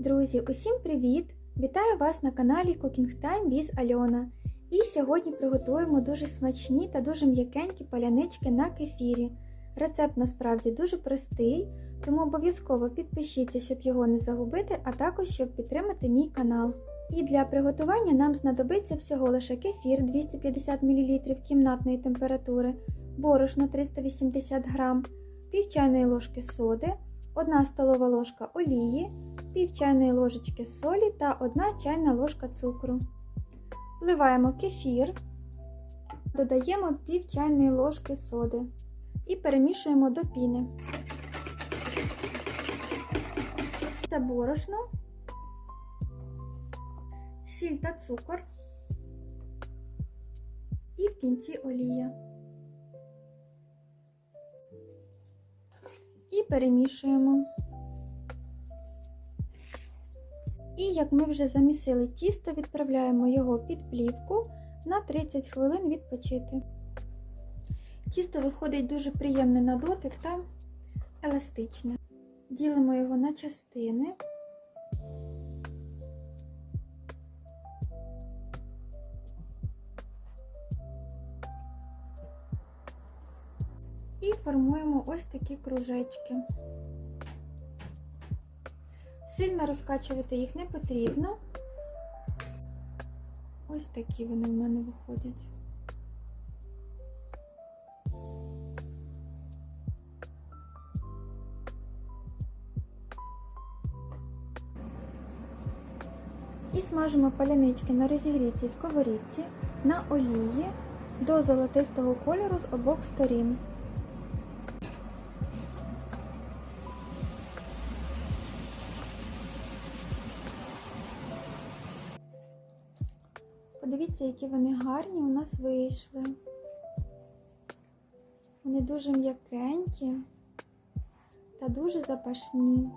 Друзі, усім привіт! Вітаю вас на каналі Cooking Time with Альона. І сьогодні приготуємо дуже смачні та дуже м'якенькі палянички на кефірі. Рецепт насправді дуже простий, тому обов'язково підпишіться, щоб його не загубити, а також щоб підтримати мій канал. І для приготування нам знадобиться всього лише кефір 250 мл кімнатної температури, борошно 380 г, пів чайної ложки соди, 1 столова ложка олії, пів чайної ложечки солі та 1 чайна ложка цукру. Вливаємо кефір, додаємо пів чайної ложки соди і перемішуємо до піни. Це борошно, сіль та цукор і в кінці олія. І перемішуємо. І як ми вже замісили тісто, відправляємо його під плівку на 30 хвилин відпочити. Тісто виходить дуже приємне на дотик та еластичне. Ділимо його на частини. І формуємо ось такі кружечки. Сильно розкачувати їх не потрібно. Ось такі вони в мене виходять. І смажимо палянички на розігрітій сковорідці на олії до золотистого кольору з обох сторін. Подивіться, які вони гарні у нас вийшли. Вони дуже м'якенькі та дуже запашні.